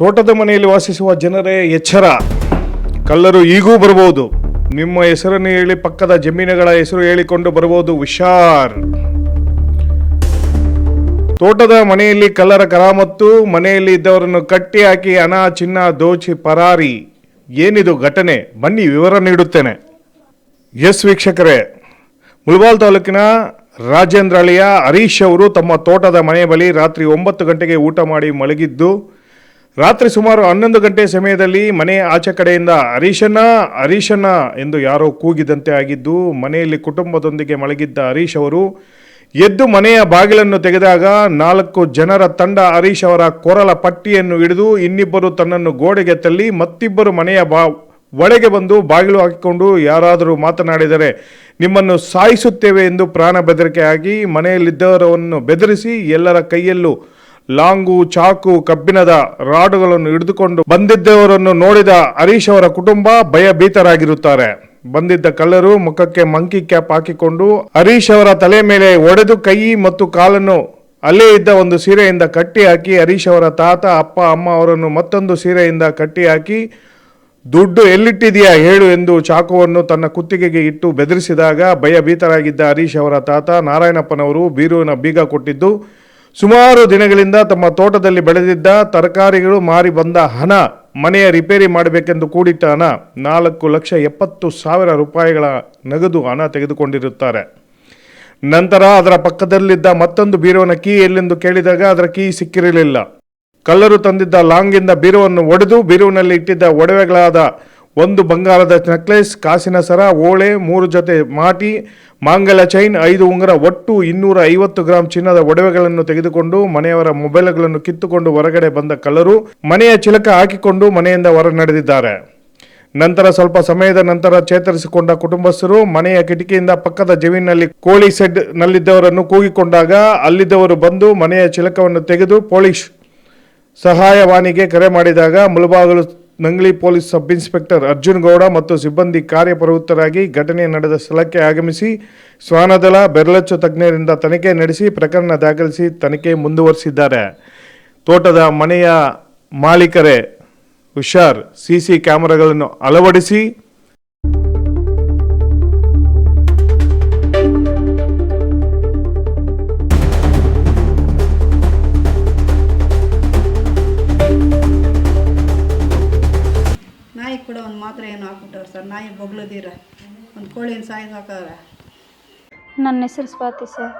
ತೋಟದ ಮನೆಯಲ್ಲಿ ವಾಸಿಸುವ ಜನರೇ ಎಚ್ಚರ. ಕಳ್ಳರು ಈಗೂ ಬರಬಹುದು. ನಿಮ್ಮ ಹೆಸರನ್ನು ಹೇಳಿ ಪಕ್ಕದ ಜಮೀನುಗಳ ಹೆಸರು ಹೇಳಿಕೊಂಡು ಬರಬಹುದು. ಹುಷಾರ್. ತೋಟದ ಮನೆಯಲ್ಲಿ ಕಲ್ಲರ ಕರಾಮತ್ತು, ಮನೆಯಲ್ಲಿ ಇದ್ದವರನ್ನು ಕಟ್ಟಿ ಹಾಕಿ ಹಣ, ಚಿನ್ನ, ದೋಚಿ, ಪರಾರಿ. ಏನಿದು ಘಟನೆ? ಬನ್ನಿ ವಿವರ ನೀಡುತ್ತೇನೆ. ಎಸ್ ವೀಕ್ಷಕರೇ, ಮುಳಬಾಲ್ ತಾಲೂಕಿನ ರಾಜೇಂದ್ರಳಿಯ ಹರೀಶ್ ಅವರು ತಮ್ಮ ತೋಟದ ಮನೆ ಬಳಿ ರಾತ್ರಿ ಒಂಬತ್ತು ಗಂಟೆಗೆ ಊಟ ಮಾಡಿ ಮಲಗಿದ್ದು ರಾತ್ರಿ ಸುಮಾರು ಹನ್ನೊಂದು ಗಂಟೆ ಸಮಯದಲ್ಲಿ ಮನೆ ಆಚೆ ಕಡೆಯಿಂದ ಹರೀಶನ ಹರೀಶನ ಎಂದು ಯಾರೋ ಕೂಗಿದಂತೆ ಆಗಿದ್ದು, ಮನೆಯಲ್ಲಿ ಕುಟುಂಬದೊಂದಿಗೆ ಮಲಗಿದ್ದ ಹರೀಶ್ ಅವರು ಎದ್ದು ಮನೆಯ ಬಾಗಿಲನ್ನು ತೆಗೆದಾಗ ನಾಲ್ಕು ಜನರ ತಂಡ ಹರೀಶ್ ಅವರ ಕೊರಲ ಪಟ್ಟಿಯನ್ನು ಹಿಡಿದು ಇನ್ನಿಬ್ಬರು ತನ್ನನ್ನು ಗೋಡೆಗೆ ತಳ್ಳಿ ಮತ್ತಿಬ್ಬರು ಮನೆಯ ಬಾ, ಒಳಗೆ ಬಂದು ಬಾಗಿಲು ಹಾಕಿಕೊಂಡು ಯಾರಾದರೂ ಮಾತನಾಡಿದರೆ, ನಿಮ್ಮನ್ನು ಸಾಯಿಸುತ್ತೇವೆ ಎಂದು ಪ್ರಾಣ ಬೆದರಿಕೆ ಆಗಿ ಮನೆಯಲ್ಲಿದ್ದವರನ್ನು ಬೆದರಿಸಿ ಎಲ್ಲರ ಕೈಯಲ್ಲೂ ಲಾಂಗು, ಚಾಕು, ಕಬ್ಬಿಣದ ರಾಡುಗಳನ್ನು ಹಿಡಿದುಕೊಂಡು ಬಂದಿದ್ದವರನ್ನು ನೋಡಿದ ಹರೀಶ್ ಅವರ ಕುಟುಂಬ ಭಯಭೀತರಾಗಿರುತ್ತಾರೆ. ಬಂದಿದ್ದ ಕಳ್ಳರು ಮುಖಕ್ಕೆ ಮಂಕಿ ಕ್ಯಾಪ್ ಹಾಕಿಕೊಂಡು ಹರೀಶ್ ಅವರ ತಲೆ ಮೇಲೆ ಒಡೆದು ಕೈ ಮತ್ತು ಕಾಲನ್ನು ಅಲ್ಲೇ ಇದ್ದ ಒಂದು ಸೀರೆಯಿಂದ ಕಟ್ಟಿ ಹಾಕಿ ಹರೀಶ್ ಅವರ ತಾತ, ಅಪ್ಪ, ಅಮ್ಮ ಅವರನ್ನು ಮತ್ತೊಂದು ಸೀರೆಯಿಂದ ಕಟ್ಟಿ ಹಾಕಿ, ದುಡ್ಡು ಎಲ್ಲಿಟ್ಟಿದೆಯಾ ಹೇಳು ಎಂದು ಚಾಕುವನ್ನು ತನ್ನ ಕುತ್ತಿಗೆಗೆ ಇಟ್ಟು ಬೆದರಿಸಿದಾಗ ಭಯಭೀತರಾಗಿದ್ದ ಹರೀಶ್ ಅವರ ತಾತ ನಾರಾಯಣಪ್ಪನವರು ಬೀರುವಿನ ಬೀಗ ಕೊಟ್ಟಿದ್ದು ಸುಮಾರು ದಿನಗಳಿಂದ ತಮ್ಮ ತೋಟದಲ್ಲಿ ಬೆಳೆದಿದ್ದ ತರಕಾರಿಗಳು ಮಾರಿ ಬಂದ ಹಣ ಮನೆಯ ರಿಪೇರಿ ಮಾಡಬೇಕೆಂದು ಕೂಡಿಟ್ಟ ಹಣ ನಾಲ್ಕು ಲಕ್ಷ ಎಪ್ಪತ್ತು ಸಾವಿರ ರೂಪಾಯಿಗಳ ನಗದು ಹಣ ತೆಗೆದುಕೊಂಡಿರುತ್ತಾರೆ. ನಂತರ ಅದರ ಪಕ್ಕದಲ್ಲಿದ್ದ ಮತ್ತೊಂದು ಬೀರುವನ ಕೀ ಎಲ್ಲೆಂದು ಕೇಳಿದಾಗ ಅದರ ಕೀ ಸಿಕ್ಕಿರಲಿಲ್ಲ. ಕಲ್ಲರು ತಂದಿದ್ದ ಲಾಂಗಿಂದ ಬೀರುವನ್ನು ಒಡೆದು ಬೀರುವಿನಲ್ಲಿ ಇಟ್ಟಿದ್ದ ಒಡವೆಗಳಾದ ಒಂದು ಬಂಗಾರದ ನೆಕ್ಲೆಸ್ ಕಾಸಿನ ಸರ, ಓಳೆ, ಮೂರು ಜೊತೆ ಮಾಟಿ, ಮಾಂಗಲ್ಯ ಚೈನ್ ಐದು ಉಂಗುರ, ಒಟ್ಟು ಇನ್ನೂರ ಐವತ್ತು ಗ್ರಾಂ ಚಿನ್ನದ ಒಡವೆಗಳನ್ನು ತೆಗೆದುಕೊಂಡು ಮನೆಯವರ ಮೊಬೈಲ್ಗಳನ್ನು ಕಿತ್ತುಕೊಂಡು ಹೊರಗಡೆ ಬಂದ ಕಳ್ಳರು ಮನೆಯ ಚಿಲಕ ಹಾಕಿಕೊಂಡು ಮನೆಯಿಂದ ಹೊರ ನಡೆದಿದ್ದಾರೆ ನಂತರ ಸ್ವಲ್ಪ ಸಮಯದ ನಂತರ ಚೇತರಿಸಿಕೊಂಡ ಕುಟುಂಬಸ್ಥರು ಮನೆಯ ಕಿಟಕಿಯಿಂದ ಪಕ್ಕದ ಜಮೀನಿನಲ್ಲಿ ಕೋಳಿ ಸೆಡ್ ನಲ್ಲಿದ್ದವರನ್ನು ಕೂಗಿಕೊಂಡಾಗ ಅಲ್ಲಿದ್ದವರು ಬಂದು ಮನೆಯ ಚಿಲಕವನ್ನು ತೆಗೆದು ಪೊಲೀಸ್ ಸಹಾಯವಾಣಿಗೆ ಕರೆ ಮಾಡಿದಾಗ Mulbagal Nangli police sub inspector Arjun Gowda ಮತ್ತು ಸಿಬ್ಬಂದಿ ಕಾರ್ಯಪ್ರವೃತ್ತರಾಗಿ ಘಟನೆ ನಡೆದ ಸ್ಥಳಕ್ಕೆ ಆಗಮಿಸಿ ಶ್ವಾನದಳ, ಬೆರಳಚ್ಚು ತಜ್ಞರಿಂದ ತನಿಖೆ ನಡೆಸಿ ಪ್ರಕರಣ ದಾಖಲಿಸಿ ತನಿಖೆ ಮುಂದುವರಿಸಿದ್ದಾರೆ. ತೋಟದ ಮನೆಯ ಮಾಲೀಕರೇ ಹುಷಾರ್, ಸಿಸಿ ಕ್ಯಾಮೆರಾಗಳನ್ನು ಅಳವಡಿಸಿ ಬೊಗ್ಳದಿರ ಒಂದು ಕೋಳಿನ ಸಾಯಿಸಿ ಹಾಕವ್ರೆ. ನನ್ನ ಹೆಸರು ಸ್ವಾತಿ ಸರ್.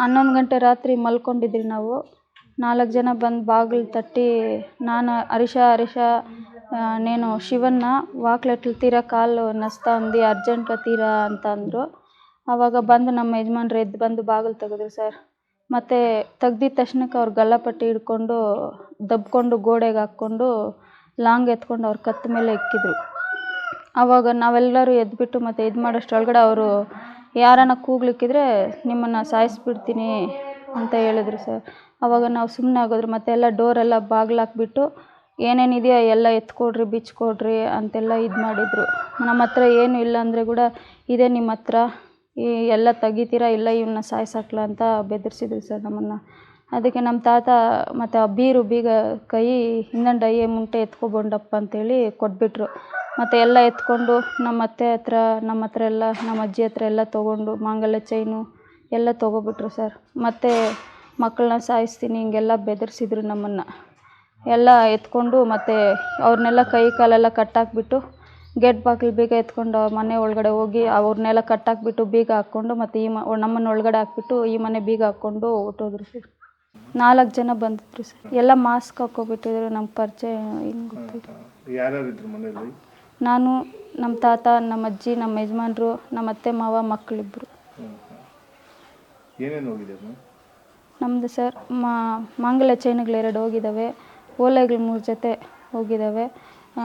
ಹನ್ನೊಂದು ಗಂಟೆ ರಾತ್ರಿ ಮಲ್ಕೊಂಡಿದ್ರಿ ನಾವು. ನಾಲ್ಕು ಜನ ಬಂದು ಬಾಗಿಲು ತಟ್ಟಿ ನಾನು, ಹರೀಶ ಹರೀಶ ನೇನು ನೀನು ಶಿವನ್ನ ವಾಕ್ಲೆಟ್ಲ್ ತೀರ ಕಾಲು ನಸ್ತಾ ಅಂದು ಅರ್ಜೆಂಟ್ ತೀರ ಅಂತ ಅಂದರು. ಆವಾಗ ಬಂದು ನಮ್ಮ ಯಜಮಾನ್ರು ಎದ್ದು ಬಂದು ಬಾಗಿಲು ತೆಗೆದ್ರು ಸರ್. ಮತ್ತು ತೆಗ್ದಿದ ತಕ್ಷಣಕ್ಕೆ ಅವ್ರು ಗಲ್ಲಪಟ್ಟಿ ಹಿಡ್ಕೊಂಡು ದಬ್ಕೊಂಡು ಗೋಡೆಗೆ ಹಾಕ್ಕೊಂಡು ಲಾಂಗ್ ಎತ್ಕೊಂಡು ಅವ್ರ ಕತ್ತ ಮೇಲೆ ಇಕ್ಕಿದ್ರು. ಆವಾಗ ನಾವೆಲ್ಲರೂ ಎದ್ದುಬಿಟ್ಟು ಮತ್ತು ಇದು ಮಾಡೋಷ್ಟರೊಳಗಡೆ ಅವರು ಯಾರನ್ನ ಕೂಗ್ಲಿಕ್ಕಿದ್ರೆ ನಿಮ್ಮನ್ನು ಸಾಯಿಸ್ಬಿಡ್ತೀನಿ ಅಂತ ಹೇಳಿದ್ರು ಸರ್. ಆವಾಗ ನಾವು ಸುಮ್ಮನೆ ಆಗೋದ್ರು ಮತ್ತೆ ಎಲ್ಲ ಡೋರೆಲ್ಲ ಬಾಗ್ಲು ಹಾಕ್ಬಿಟ್ಟು ಏನೇನಿದೆಯೋ ಎಲ್ಲ ಎತ್ಕೊಡ್ರಿ, ಬಿಚ್ಕೊಡ್ರಿ ಅಂತೆಲ್ಲ ಇದು ಮಾಡಿದರು. ನಮ್ಮ ಹತ್ರ ಏನು ಇಲ್ಲ ಅಂದರೆ ಕೂಡ ಇದೆ ನಿಮ್ಮ ಹತ್ರ ಈ ಎಲ್ಲ ತೆಗಿತೀರಾ ಇಲ್ಲ ಇವನ್ನ ಸಾಯ್ಸಾಕ್ಲಾ ಅಂತ ಬೆದರಿಸಿದ್ರು ಸರ್ ನಮ್ಮನ್ನು. ಅದಕ್ಕೆ ನಮ್ಮ ತಾತ ಮತ್ತು ಆ ಬೀರು ಬೀಗ ಕೈ ಇನ್ನೊಂದು ಡೈಯೆ ಮುಂಟೆ ಎತ್ಕೊಬಂಡಪ್ಪ ಅಂತೇಳಿ ಕೊಟ್ಬಿಟ್ರು. ಮತ್ತು ಎಲ್ಲ ಎತ್ಕೊಂಡು ನಮ್ಮ ಅತ್ತೆ ಹತ್ರ, ನಮ್ಮ ಹತ್ರ ಎಲ್ಲ, ನಮ್ಮ ಅಜ್ಜಿ ಹತ್ರ ಎಲ್ಲ ತೊಗೊಂಡು ಮಾಂಗಲ್ಯ ಚೈನು ಎಲ್ಲ ತೊಗೊಬಿಟ್ರು ಸರ್ ಮತ್ತು ಮಕ್ಕಳನ್ನ ಸಾಯಿಸ್ತೀನಿ, ಹಿಂಗೆಲ್ಲ ಬೆದರಿಸಿದ್ರು ನಮ್ಮನ್ನು. ಎಲ್ಲ ಎತ್ಕೊಂಡು ಮತ್ತು ಅವ್ರನ್ನೆಲ್ಲ ಕೈ ಕಾಲೆಲ್ಲ ಕಟ್ಟಾಕ್ಬಿಟ್ಟು ಗೇಟ್ ಬಾಗಿಲು ಬೀಗ ಎತ್ಕೊಂಡು ಮನೆ ಒಳಗಡೆ ಹೋಗಿ ಅವ್ರನ್ನೆಲ್ಲ ಕಟ್ಟಾಕ್ಬಿಟ್ಟು ಬೀಗ ಹಾಕ್ಕೊಂಡು ಮತ್ತು ಈ ಮ ನಮ್ಮನ್ನು ಒಳಗಡೆ ಹಾಕ್ಬಿಟ್ಟು ಈ ಮನೆ ಬೀಗ ಹಾಕ್ಕೊಂಡು ಹೊರ್ಟೋದ್ರು ಸರ್ ನಾಲ್ಕು ಜನ ಬಂದಿದ್ರು ಸರ್. ಎಲ್ಲ ಮಾಸ್ಕ್ ಹಾಕೋಬಿಟ್ಟಿದ್ರು ನಮ್ಮ ಪರಿಚಯ ಏನು ಗೊತ್ತಿಲ್ಲ. ಯಾರ್ಯಾರಿದ್ರು ಮನೆಯಲ್ಲಿ? ನಾನು ನಮ್ಮ ತಾತ ನಮ್ಮ ಅಜ್ಜಿ ನಮ್ಮ ಯಜಮಾನ್ರು ನಮ್ಮ ಅತ್ತೆ ಮಾವ ಮಕ್ಕಳಿಬ್ರು ಏನೇನು ಹೋಗಿದೆ ನಮ್ಮದು ಸರ್ ಮಾ ಮಾಂಗಲ್ಯ ಚೈನ್ಗಳು ಎರಡು ಹೋಗಿದ್ದಾವೆ ಓಲೆಗಳು ಮೂರು ಜೊತೆ ಹೋಗಿದ್ದಾವೆ ಆ,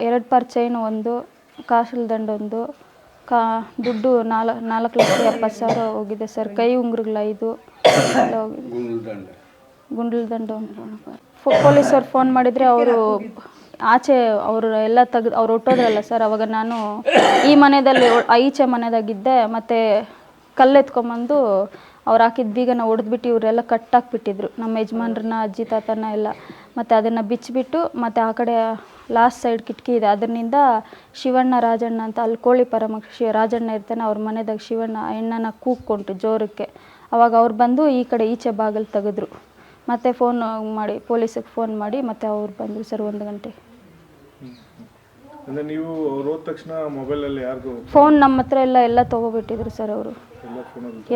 ಎರಡು ಪರ್ ಚೈನ್ ಒಂದು ಕಾಸಲ್ ದಂಡ ಒಂದು. ಕಾ ದುಡ್ಡು ನಾಲ್ಕು ನಾಲ್ಕು ಲಕ್ಷ ಎಪ್ಪತ್ತು ಸಾವಿರ ಹೋಗಿದೆ ಸರ್. ಕೈ ಉಂಗುರಗಳು ಐದು. ಎಲ್ಲ ಹೋಗಿದೆ ಗುಂಡ್ಲ ದಂಡ ಪೊಲೀಸವ್ರು ಫೋನ್ ಮಾಡಿದರೆ ಅವರು ಆಚೆ ಅವರು ಎಲ್ಲ ತೆಗೆದು ಅವ್ರು ಹೊಟ್ಟೋದ್ರಲ್ಲ ಸರ್. ಅವಾಗ ನಾನು ಈ ಮನೆಯಲ್ಲಿ ಈಚೆ ಮನೆದಾಗಿದ್ದೆ. ಮತ್ತು ಕಲ್ಲೆತ್ಕೊಂಬಂದು ಅವ್ರು ಹಾಕಿದ ಬೀಗನ ಹೊಡೆದ್ಬಿಟ್ಟು ಇವರೆಲ್ಲ ಕಟ್ಟಾಕ್ಬಿಟ್ಟಿದ್ರು. ನಮ್ಮ ಯಜಮಾನ್ರನ್ನ ಅಜ್ಜಿ ತಾತನ ಎಲ್ಲ. ಮತ್ತು ಅದನ್ನು ಬಿಚ್ಚಿಬಿಟ್ಟು ಮತ್ತು ಆ ಕಡೆ ಲಾಸ್ಟ್ ಸೈಡ್ ಕಿಟಕಿ ಇದೆ. ಅದರಿಂದ ಶಿವಣ್ಣ ರಾಜಣ್ಣ ಅಂತ ಅಲ್ಲಿ ಕೋಳಿ ಪರಮಕ್ಷಿ ಶಿವ ರಾಜಣ್ಣ ಇರ್ತಾನೆ ಅವ್ರ ಮನೆದಾಗ ಶಿವಣ್ಣ ಅಣ್ಣನ ಕೂಗ್ಕೊಂಡ್ರು ಜೋರಕ್ಕೆ. ಅವಾಗ ಅವ್ರು ಬಂದು ಈ ಕಡೆ ಈಚೆ ಬಾಗಿಲು ತೆಗೆದ್ರು. ಮತ್ತೆ ಫೋನ್ ಮಾಡಿ ಪೊಲೀಸಿಗೆ ಫೋನ್ ಮಾಡಿ ಮತ್ತೆ ಅವ್ರು ಬಂದರು ಸರ್ ಒಂದು ಗಂಟೆ. ಅಂದ್ರೆ ನೀವು ಅವ್ರು ಹೋದ ತಕ್ಷಣ ಮೊಬೈಲಲ್ಲಿ ಯಾರಿಗೂ ಫೋನ್ ನಮ್ಮ ಹತ್ರ ಎಲ್ಲ ಎಲ್ಲ ತಗೋಬಿಟ್ಟಿದ್ರು ಸರ್ ಅವರು.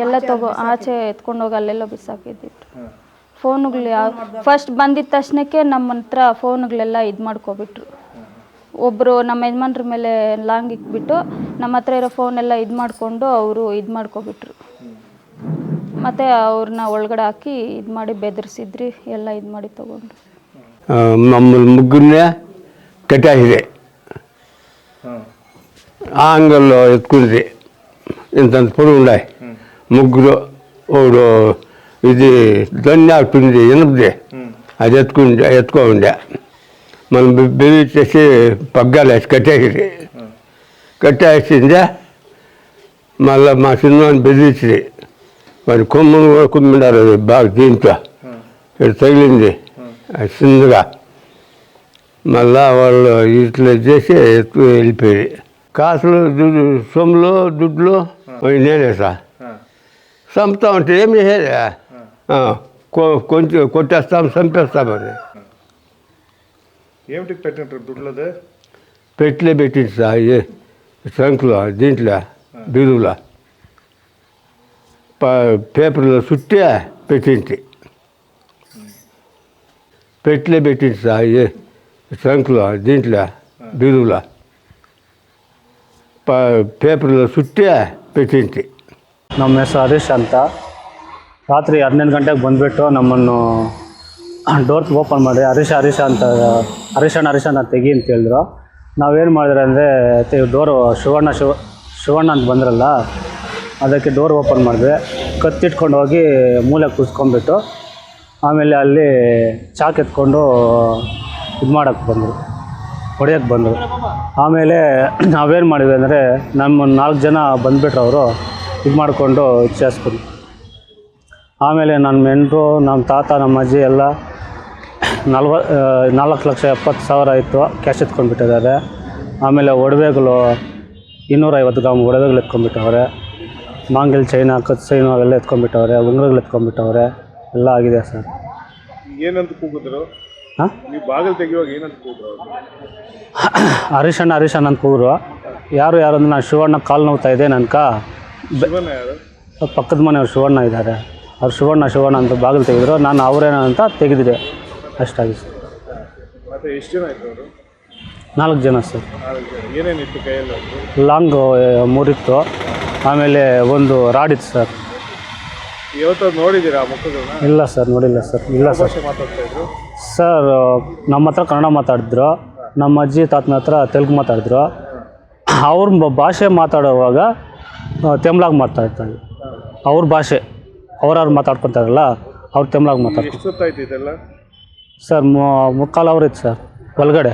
ಎಲ್ಲ ತಗೋ ಆಚೆ ಎತ್ಕೊಂಡು ಹೋಗಿ ಅಲ್ಲೆಲ್ಲ ಬಿಸಾಕಿದ್ದಿತ್ತು ಫೋನುಗಳು ಯಾವ ಫಸ್ಟ್ ಬಂದಿದ್ದ ತಕ್ಷಣಕ್ಕೆ ನಮ್ಮ ಹತ್ರ ಫೋನುಗಳೆಲ್ಲ ಇದು ಮಾಡ್ಕೊಬಿಟ್ರು. ಒಬ್ಬರು ನಮ್ಮ ಯಜಮಾನ್ರ ಮೇಲೆ ಲಾಂಗ್ ಇಕ್ಬಿಟ್ಟು ನಮ್ಮ ಹತ್ರ ಇರೋ ಫೋನೆಲ್ಲ ಇದು ಮಾಡಿಕೊಂಡು ಅವರು ಇದು ಮಾಡ್ಕೊಬಿಟ್ರು. ಮತ್ತು ಅವ್ರನ್ನ ಒಳಗಡೆ ಹಾಕಿ ಇದು ಮಾಡಿ ಬೆದರಿಸಿದ್ರಿ ಎಲ್ಲ ಇದು ಮಾಡಿ ತೊಗೊಂಡು ಮಮ್ಮಲ್ ಕಟ್ಟಾಗಿದೆ ಆ ಆಂಗಲ್ ಎತ್ಕೊಂಡ್ರಿ ಇಂತ ಪುಡು ಮುಗ್ಗು ಅವರು ఇది దొన్నాకు ఉంది ఎనుపుది అది ఎత్తుకో ఉండే మనం బెదిరించేసి పగ్గాలు వేసి కట్టేసింది కట్టేసిందే మళ్ళీ మా సినిమాని బెదిరించింది మరి కొమ్మును కూడా కుమ్మినారు బాగా దీంట్లో ఇక్కడ తగిలింది. అది చిన్నగా మళ్ళా వాళ్ళు ఇట్లా చేసి ఎత్తు వెళ్ళిపోయి. కాసులు దుడ్డు సొమ్ములు దుడ్లు నేనే సార్ ಹಾಂ చంపుతా ఉంటే ఏం చేసేది ఆ, కొ- కొంచెం కొట్టేస్తాం చంపేస్తామని ఏమిటికి పెట్టినట్టు దుడ్లదే పెట్టలే పెట్టింది సార్ ఏ ట్రంక్లో దీంట్లో బీరువులో ప- పేపర్లో చుట్టే పెట్టింది పెట్టలే పెట్టింది సార్ ఏ ట్రంక్లో దీంట్లో బీరువులో ప- పేపర్లో చుట్టే పెట్టింది ನಮ್ಮ ಹೆಸರು ಹರೀಶ್ ಅಂತ ರಾತ್ರಿ ಹನ್ನೊಂದು ಗಂಟೆಗೆ ಬಂದುಬಿಟ್ಟು ನಮ್ಮನ್ನು ಡೋರ್ ಓಪನ್ ಮಾಡಿ ಹರೀಶ ಹರೀಶ ಅಂತ, ಹರೀಶಣ್ಣ ಹರೀಶಣ್ಣ ತೆಗಿ ಅಂತ ಹೇಳಿದ್ರು. ನಾವೇನು ಮಾಡಿದ್ರೆ ಅಂದರೆ ಡೋರು ಶಿವಣ್ಣ, ಶಿವ, ಶಿವಣ್ಣ ಅಂತ ಬಂದ್ರಲ್ಲ, ಅದಕ್ಕೆ ಡೋರ್ ಓಪನ್ ಮಾಡಿದ್ವಿ. ಕತ್ತಿಟ್ಕೊಂಡು ಹೋಗಿ ಮೂಲೆ ಕೂಸ್ಕೊಂಡ್ಬಿಟ್ಟು ಆಮೇಲೆ ಅಲ್ಲಿ ಚಾಕ್ ಎತ್ಕೊಂಡು ಇದು ಮಾಡೋಕ್ಕೆ ಬಂದರು ಹೊಡೆಯೋಕ್ಕೆ ಬಂದರು. ಆಮೇಲೆ ನಾವೇನು ಮಾಡಿದ್ವಿ ಅಂದರೆ ನಮ್ಮ ನಾಲ್ಕು ಜನ ಬಂದುಬಿಟ್ರು ಅವರು ಇದು ಮಾಡಿಕೊಂಡು ಇಚ್ಛಿಸ್ಕೊಂಡು ಆಮೇಲೆ ನನ್ನ ಮೆಂಟ್ರು ನಮ್ಮ ತಾತ ನಮ್ಮ ಅಜ್ಜಿ ಎಲ್ಲ ನಲ್ವ ನಾಲ್ಕು ಲಕ್ಷ ಎಪ್ಪತ್ತು ಸಾವಿರ ಇತ್ತು ಕ್ಯಾಶ್ ಎತ್ಕೊಂಡ್ಬಿಟ್ಟಿದ್ದಾರೆ. ಆಮೇಲೆ ಒಡವೆಗಳು ಇನ್ನೂರೈವತ್ತು ಗ್ರಾಮ್ ಒಡವೆಗಳು ಎತ್ಕೊಂಡ್ಬಿಟ್ಟವ್ರೆ. ಮಾಂಗಲ್ ಚೈನ ಕತ್ ಚೈನು ಅವೆಲ್ಲ ಎತ್ಕೊಂಡ್ಬಿಟ್ಟವ್ರೆ ಉಂಗುರಗಳು ಎತ್ಕೊಂಡ್ಬಿಟ್ಟವ್ರೆ ಎಲ್ಲ ಆಗಿದೆ ಸರ್. ಏನಂತ ಕೂಗಿದ್ರು? ಹಾಂ? ಬಾಗಿಲು ತೆಗಿಯುವಾಗ ಏನಂತ ಕೂಗಿದ್ರು? ಹರಿಶಣ್ಣ ಹರೀಶಣ್ಣ ಅಂತ ಕೂಗ್ರು ಯಾರು ಯಾರು ಅಂದ್ರೆ ನಾನು ಶಿವಣ್ಣ ಕಾಲು ನೋವ್ತಾ ಇದೆ ನನ್ಕ. ಪಕ್ಕದ ಮನೆಯವ್ರು ಶಿವಣ್ಣ ಇದ್ದಾರೆ. ಅವ್ರು ಶಿವಣ್ಣ ಶಿವಣ್ಣ ಅಂತ ಬಾಗಿಲು ತೆಗೆದ್ರು. ನಾನು ಅವರೇನ ಅಂತ ತೆಗೆದಿದೆ. ಅಷ್ಟಾಗಿ. ಸರ್ ಮತ್ತೆ ಎಷ್ಟು ಜನ ಇತ್ತು ಅವರು? ನಾಲ್ಕು ಜನ ಸರ್. ಏನೇನಿತ್ತು ಕೈಯಲ್ಲಿ? ಲಾಂಗ್ ಮೂರಿತ್ತು. ಆಮೇಲೆ ಒಂದು ರಾಡಿತ್ತು ಸರ್. ಯಾವತ್ತಾದ್ರು ನೋಡಿದ್ದೀರಾ ಆ ಮುಖಗಳನ್ನ? ಇಲ್ಲ ಸರ್ ನೋಡಿಲ್ಲ ಸರ್. ಇಲ್ಲ ಸರ್. ಭಾಷೆ ಮಾತಾಡ್ತಾ ಇದ್ರು? ಸರ್ ನಮ್ಮ ಹತ್ರ ಕನ್ನಡ ಮಾತಾಡಿದ್ರು. ನಮ್ಮ ಅಜ್ಜಿ ತಾತನ ಹತ್ರ ತೆಲುಗು ಮಾತಾಡಿದ್ರು. ಅವ್ರ ಭಾಷೆ ಮಾತಾಡುವಾಗ ತೆಮ್ಲಾಗಿ ಮಾತಾಡ್ತಾರೆ ಅವ್ರ ಭಾಷೆ. ಅವ್ರವ್ರು ಮಾತಾಡ್ಕೊತಾರಲ್ಲ ಅವ್ರು ತಮಿಳಾಗಿ ಮಾತಾಡ್ತಾರೆ ಎಷ್ಟು ಇದೆಲ್ಲ? ಸರ್ ಮುಕ್ಕಾಲು ಅವ್ರ ಇತ್ತು ಸರ್ ಒಳಗಡೆ.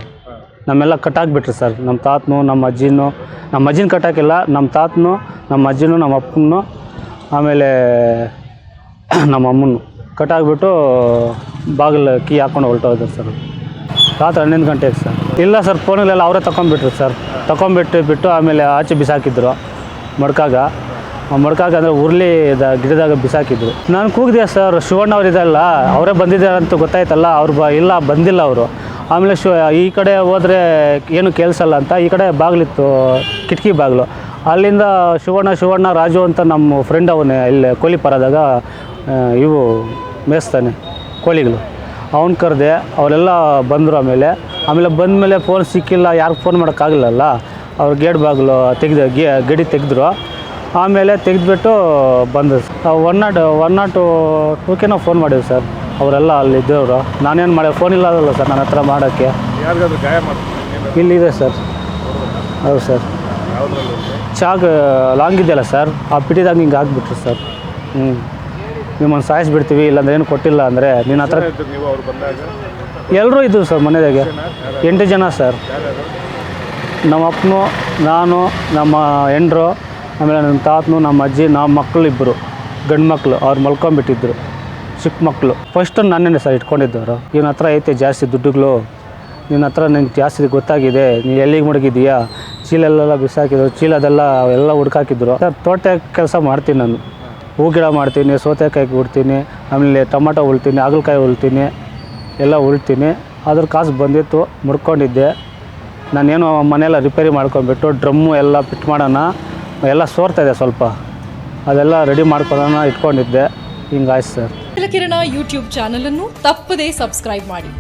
ನಮ್ಮೆಲ್ಲ ಕಟ್ಟಾಕ್ಬಿಟ್ರಿ ಸರ್ ನಮ್ಮ ತಾತನು ನಮ್ಮ ಅಜ್ಜಿನೂ ನಮ್ಮ ಅಜ್ಜಿನ ಕಟ್ಟಾಕಿಲ್ಲ ನಮ್ಮ ತಾತನು ನಮ್ಮ ಅಜ್ಜಿನೂ ನಮ್ಮ ಅಪ್ಪನೂ ಆಮೇಲೆ ನಮ್ಮ ಅಮ್ಮನೂ. ಕಟ್ಟಾಕ್ಬಿಟ್ಟು ಬಾಗಿಲು ಕೀ ಹಾಕೊಂಡು ಹೊರಟೋದ್ರು ಸರ್ ರಾತ್ರಿ ಹನ್ನೊಂದು ಗಂಟೆಗೆ ಸರ್. ಇಲ್ಲ ಸರ್ ಫೋನಲ್ಲೆಲ್ಲ ಅವರೇ ತೊಗೊಂಬಿಟ್ರಿ ಸರ್. ತೊಗೊಂಬಿಟ್ಟು ಬಿಟ್ಟು ಆಮೇಲೆ ಆಚೆ ಬಿಸಾಕಿದ್ರು ಮಡ್ಕಾಗ. ಮಡ್ಕಾಗ ಅಂದರೆ ಉರ್ಲಿ ಗಿಡದಾಗ ಬಿಸಾಕಿದ್ರು. ನಾನು ಕೂಗಿದೆ ಸರ್, ಶಿವಣ್ಣ ಅವ್ರು ಇದಲ್ಲ ಅವರೇ ಬಂದಿದ್ದಾರೆ ಅಂತ ಗೊತ್ತಾಯ್ತಲ್ಲ, ಅವ್ರು ಬ, ಇಲ್ಲ, ಬಂದಿಲ್ಲ ಅವರು. ಆಮೇಲೆ ಶಿವ, ಈ ಕಡೆ ಹೋದರೆ ಏನು ಕೇಳಿಸಲ್ಲ ಅಂತ, ಈ ಕಡೆ ಬಾಗಿಲಿತ್ತು, ಕಿಟಕಿ ಬಾಗಿಲು. ಅಲ್ಲಿಂದ ಶಿವಣ್ಣ ಶಿವಣ್ಣ, ರಾಜು ಅಂತ ನಮ್ಮ ಫ್ರೆಂಡ್ ಅವನೇ, ಇಲ್ಲಿ ಕೋಳಿ ಪರದಾಗ ಇವು ಮೇಯಿಸ್ತಾನೆ, ಕೋಳಿಗಳು. ಅವ್ನು ಕರೆದೆ, ಅವರೆಲ್ಲ ಬಂದರು ಆಮೇಲೆ ಆಮೇಲೆ ಬಂದ ಮೇಲೆ ಫೋನ್ ಸಿಕ್ಕಿಲ್ಲ, ಯಾರಿಗೆ ಫೋನ್ ಮಾಡೋಕ್ಕಾಗಲಿಲ್ಲಲ್ಲ ಅವ್ರು ಗೇಟ್ ಬಾಗಿಲು ತೆಗೆದು, ಗೇ, ಗಡಿ ತೆಗೆದ್ರು. ಆಮೇಲೆ ತೆಗೆದುಬಿಟ್ಟು ಬಂದು ಒನ್ ನಾಟ್ ಒನ್ ನಾಟ್ ಟೂಕೆನೋ ಫೋನ್ ಮಾಡಿದ್ವಿ ಸರ್. ಅವರೆಲ್ಲ ಅಲ್ಲಿ ಇದ್ದವರು. ನಾನೇನು ಮಾಡಿ ಫೋನ್ ಇಲ್ಲದಲ್ಲ ಸರ್ ನನ್ನ ಹತ್ರ ಮಾಡೋಕ್ಕೆ. ಇಲ್ಲಿದೆ ಸರ್. ಹೌದು ಸರ್. ಚಾಕ್ ಚಾಗ್ ಲಾಂಗ್ ಇದೆಯಲ್ಲ ಸರ್ ಆ ಪಿಟಿದಾಗ ಹಿಂಗೆ ಹಾಕ್ಬಿಟ್ರು ಸರ್. ಹ್ಞೂ ನಿಮ್ಮನ್ನು ಸಾಯಿಸ್ಬಿಡ್ತೀವಿ ಇಲ್ಲಾಂದ್ರೆ ಏನು ಕೊಟ್ಟಿಲ್ಲ ಅಂದರೆ ನಿನ್ನ ಹತ್ರ ಎಲ್ಲರೂ ಇದ್ದರು ಸರ್ ಮನೆದಾಗೆ. ಎಂಟು ಜನ ಸರ್. ನಮ್ಮ ಅಪ್ಪನು ನಾನು ನಮ್ಮ ಹೆಂಡ್ರು ಆಮೇಲೆ ನನ್ನ ತಾತನು, ನಮ್ಮ ಅಜ್ಜಿ, ನಮ್ಮ ಮಕ್ಕಳು ಇಬ್ಬರು ಗಂಡು ಮಕ್ಕಳು ಅವ್ರು ಮಲ್ಕೊಂಬಿಟ್ಟಿದ್ರು. ಚಿಕ್ಕ ಮಕ್ಕಳು ಫಸ್ಟು ನನ್ನೇ ಸರ್ ಇಟ್ಕೊಂಡಿದ್ದವರು. ಇವನ ಹತ್ರ ಐತೆ ಜಾಸ್ತಿ ದುಡ್ಡುಗಳು. ನಿನ್ನ ಹತ್ರ ನಂಗೆ ಜಾಸ್ತಿ ಗೊತ್ತಾಗಿದೆ. ನೀನು ಎಲ್ಲಿಗೆ ಮುಡುಗಿದೀಯಾ ಚೀಲಲ್ಲೆಲ್ಲ ಬಿಸಾಕಿದ್ರು. ಚೀಲದೆಲ್ಲ ಎಲ್ಲ ಹುಡ್ಕಾಕಿದ್ರು. ಸರ್ ತೋಟ ಕೆಲಸ ಮಾಡ್ತೀನಿ ನಾನು. ಹೂ ಗಿಡ ಮಾಡ್ತೀನಿ, ಸೌತೆಕಾಯಿ ಉಡ್ತೀನಿ, ಆಮೇಲೆ ಟೊಮಾಟೊ ಉಳ್ತೀನಿ, ಹಾಗಲಕಾಯಿ ಉಳ್ತೀನಿ, ಎಲ್ಲ ಉಳ್ತೀನಿ. ಅದ್ರ ಕಾಸು ಬಂದಿತ್ತು ಮುಡ್ಕೊಂಡಿದ್ದೆ ನಾನೇನು ಮನೆಯೆಲ್ಲ ರಿಪೇರಿ ಮಾಡ್ಕೊಂಡ್ಬಿಟ್ಟು ಡ್ರಮ್ಮು ಎಲ್ಲ ಫಿಟ್ ಮಾಡೋಣ. ಎಲ್ಲ ಸೋರ್ತಾ ಇದೆ ಸ್ವಲ್ಪ. ಅದೆಲ್ಲ ರೆಡಿ ಮಾಡ್ಕೊಳ್ಳೋಣ ಇಟ್ಕೊಂಡಿದ್ದೆ. ಹಿಂಗಾಯ್ತು ಸರ್. ಕಿರಣ ಯೂಟ್ಯೂಬ್ ಚಾನಲನ್ನು ತಪ್ಪದೇ ಸಬ್ಸ್ಕ್ರೈಬ್ ಮಾಡಿ.